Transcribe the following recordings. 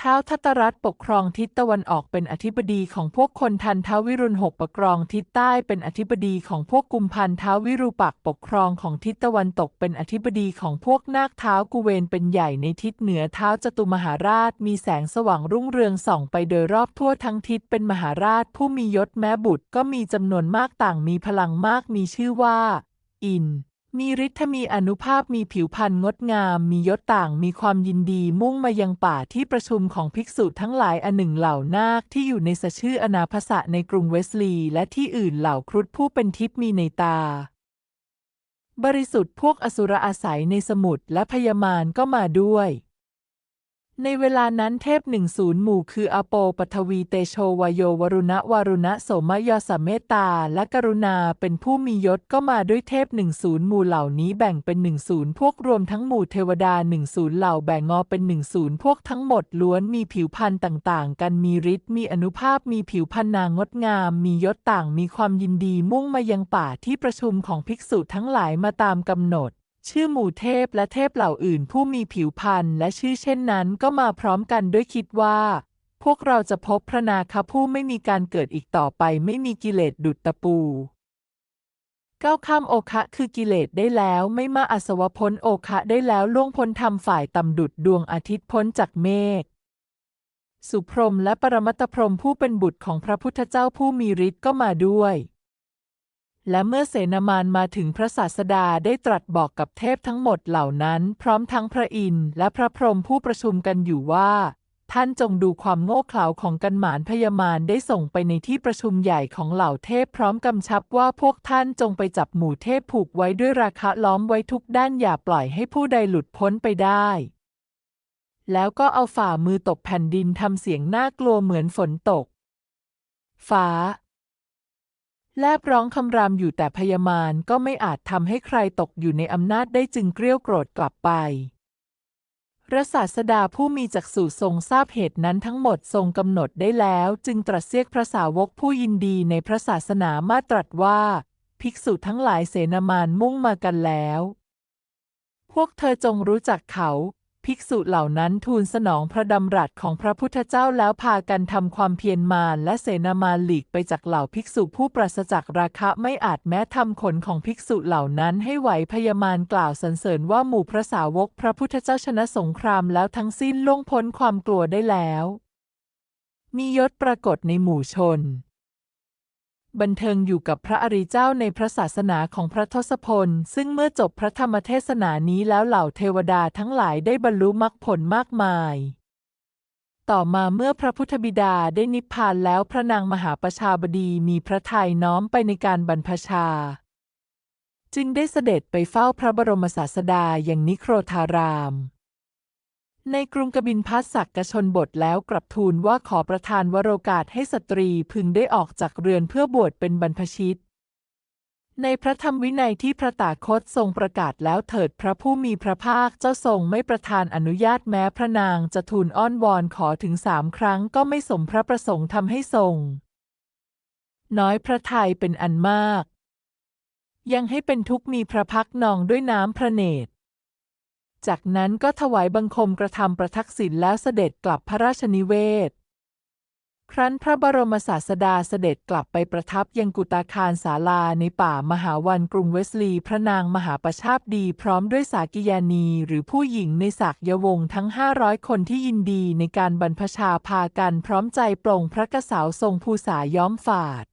ท้าวทัตรัฐปกครองทิศตะวันออกเป็นอธิบดีของพวกคนทันทวิรุณหกปกครองทิศใต้เป็นอธิบดีของพวกกุมพันท้าววิรูปักษ์ปกครองของทิศตะวันตกเป็นอธิบดีของพวกนาคเท้าวกุเวนเป็นใหญ่ในทิศเหนือเท้าจตุมหาราชมีแสงสว่างรุ่งเรืองส่องไปโดยรอบทั่วทั้งทิศเป็นมหาราชผู้มียศแม้บุตรก็มีจำนวนมากต่างมีพลังมากมีชื่อว่า อิน มีฤทธิ์มีอนุภาพมีผิวพรรณงดงาม มียศต่างมีความยินดีมุ่งมายังป่าที่ประชุมของภิกษุทั้งหลายอันหนึ่งเหล่านาคที่อยู่ในสชื่ออนาภสะในกรุงเวสลีย์และที่อื่นเหล่าครุฑผู้เป็นทิพย์มีในตา บริสุทธิ์พวกอสุรอาศัยในสมุทรและพยามารก็มาด้วย ในเวลานั้นเทพหนึ่งศูนย์หมู่คืออโปปทวีเตโชวโยวรุณะวารุณะโสมยสเมตตาและกรุณาเป็นผู้มียศก็มาด้วยเทพหนึ่งศูนย์หมู่เหล่านี้แบ่งเป็นหนึ่งศูนย์พวกรวมทั้งหมู่เทวดาหนึ่งศูนย์เหล่าแบ่งงอเป็นหนึ่งศูนย์พวกทั้งหมดล้วนมีผิวพรรณต่างๆ กันมีฤทธิ์มีอนุภาพมีผิวพรรณนางงดงาม มียศต่างมีความยินดีมุ่งมายังป่าที่ประชุมของภิกษุทั้งหลายมาตามกำหนด ชื่อหมู่เทพและเทพเหล่าอื่นผู้มีผิวพรรณและชื่อเช่นนั้นก็มาพร้อมกันด้วยคิดว่า พวกเราจะพบพระนาคผู้ไม่มีการเกิดอีกต่อไปไม่มีกิเลสดุจตะปูก้าวข้ามโอคะคือกิเลสได้แล้วไม่มาอาสวพ้นโอคะได้แล้วล่วงพ้นธรรมฝ่ายต่ำดุดดวงอาทิตย์พ้นจากเมฆสุพรหมและปรมัตถพรหมผู้เป็นบุตรของพระพุทธเจ้าผู้มีฤทธิ์ก็มาด้วย และเมื่อเสนามานมาถึงพระศาสดาได้ตรัสบอกกับเทพทั้งหมดเหล่านั้น พร้อมทั้งพระอินทร์และพระพรหมผู้ประชุมกันอยู่ว่า ท่านจงดูความโง่เขลาของกันหมานพยามารได้ส่งไปในที่ประชุมใหญ่ของเหล่าเทพพร้อมกำชับว่าพวกท่านจงไปจับหมู่เทพผูกไว้ด้วยราคะล้อมไว้ทุกด้านอย่าปล่อยให้ผู้ใดหลุดพ้นไปได้แล้วก็เอาฝ่ามือตบแผ่นดินทำเสียงน่ากลัวเหมือนฝนตก ฟ้า แลบร้องคำรามอยู่แต่พยามารก็ไม่อาจทำให้ใครตกอยู่ในอำนาจได้จึงเกรี้ยวโกรธกลับไปพระศาสดาผู้มีจักษุทรงทราบเหตุนั้นทั้งหมดทรงกำหนดได้แล้ว จึงตรัสเรียกพระสาวกผู้ยินดีในพระศาสนามาตรัสว่า ภิกษุทั้งหลายเสนามานมุ่งมากันแล้ว พวกเธอจงรู้จักเขา ภิกษุเหล่านั้นทูลสนองพระดำรัสของพระพุทธเจ้าแล้วพากันทำความเพียรมาและเสนามาหลีกไปจากเหล่าภิกษุผู้ปราศจากราคะไม่อาจแม้ทำขนของภิกษุเหล่านั้นให้ไหวพยามารกล่าวสรรเสริญว่าหมู่พระสาวกพระพุทธเจ้าชนะสงครามแล้วทั้งสิ้นล่วงพ้นความกลัวได้แล้ว มียศปรากฏในหมู่ชน บันเทิงอยู่กับพระอริเจ้าในพระศาสนาของพระทศพล ซึ่งเมื่อจบพระธรรมเทศนานี้แล้วเหล่าเทวดาทั้งหลายได้บรรลุมรรคผลมากมาย ต่อมาเมื่อพระพุทธบิดาได้นิพพานแล้วพระนางมหาประชาบดีมีพระทัยน้อมไปในการบรรพชา จึงได้เสด็จไปเฝ้าพระบรมศาสดาอย่างนิโครธาราม ในกรุงกบินพัสสักกชนบทแล้วกลับทูลว่าขอประทานวโรกาสให้สตรีพึงได้ออกจากเรือนเพื่อบวชเป็นบรรพชิต ในพระธรรมวินัยที่พระตาคตทรงประกาศแล้วเถิดพระผู้มีพระภาคเจ้าทรงไม่ประทานอนุญาตแม้พระนางจะทูลอ้อนวอนขอถึงสามครั้งก็ไม่สมพระประสงค์ทำให้ทรง น้อยพระทัยเป็นอันมาก ยังให้เป็นทุกข์มีพระพักนองด้วยน้ำพระเนตร จากนั้นก็ถวายบังคมกระทำประทักษิณแล้วเสด็จกลับพระราชนิเวศ ครั้นพระบรมศาสดาเสด็จกลับไปประทับยังกุตาคารศาลาในป่ามหาวันกรุงเวสลีพระนางมหาประชาบดีพร้อมด้วยสากิยานี หรือผู้หญิงในศักยวงศ์ทั้งห้าร้อยคนที่ยินดีในการบรรพชาพากันพร้อมใจปลงพระกระสาวทรงภูษาย้อมฝาด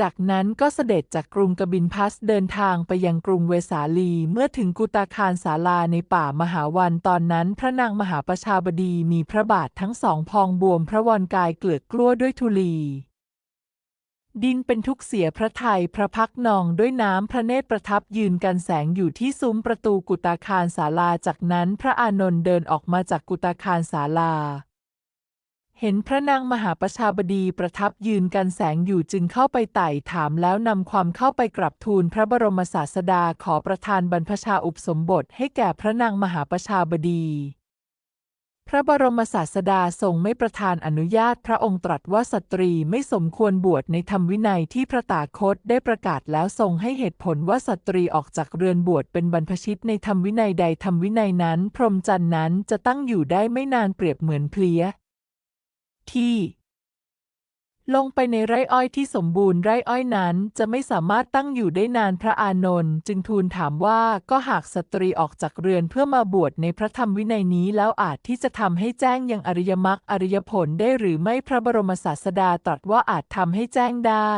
จากนั้นก็เสด็จจากกรุงกบินพัสเดินทางไปยังกรุงเวสาลีเมื่อถึงกุตาคารศาลาในป่ามหาวันตอนนั้นพระนางมหาประชาบดีมีพระบาททั้งสองพองบวมพระวรกายเกลือกกลั้วด้วยทุลี ดินเป็นทุกเสียพระไทยพระพักนองด้วยน้ำพระเนตรประทับยืนกันแสงอยู่ที่ซุ้มประตูกุตาคารศาลาจากนั้นพระอานนท์เดินออกมาจากกุตาคารศาลา เห็นพระนางมหาประชาบดีประทับยืนกันแสงอยู่จึงเข้าไปไต่ถามแล้วนำความเข้าไปกราบทูลพระบรมศาสดาขอประทานบรรพชาอุปสมบทให้แก่พระนางมหาประชาบดี พระบรมศาสดาทรงไม่ประทานอนุญาตพระองค์ตรัสว่าสตรีไม่สมควรบวชในธรรมวินัยที่พระตาคตได้ประกาศแล้วทรงให้เหตุผลว่าสตรีออกจากเรือนบวชเป็นบรรพชิตในธรรมวินัยใดธรรมวินัยนั้น พรหมจรรย์นั้นจะตั้งอยู่ได้ไม่นานเปรียบเหมือนเพลี้ย ที่ ลงไปในไร่อ้อยที่สมบูรณ์ไร่อ้อยนั้นจะไม่สามารถตั้งอยู่ได้นานพระอานนท์จึงทูลถามว่าก็หากสตรีออกจากเรือนเพื่อมาบวชในพระธรรมวินัยนี้แล้วอาจที่จะทำให้แจ้งยังอริยมรรคอริยผลได้หรือไม่พระบรมศาสดาตรัสว่าอาจทำให้แจ้งได้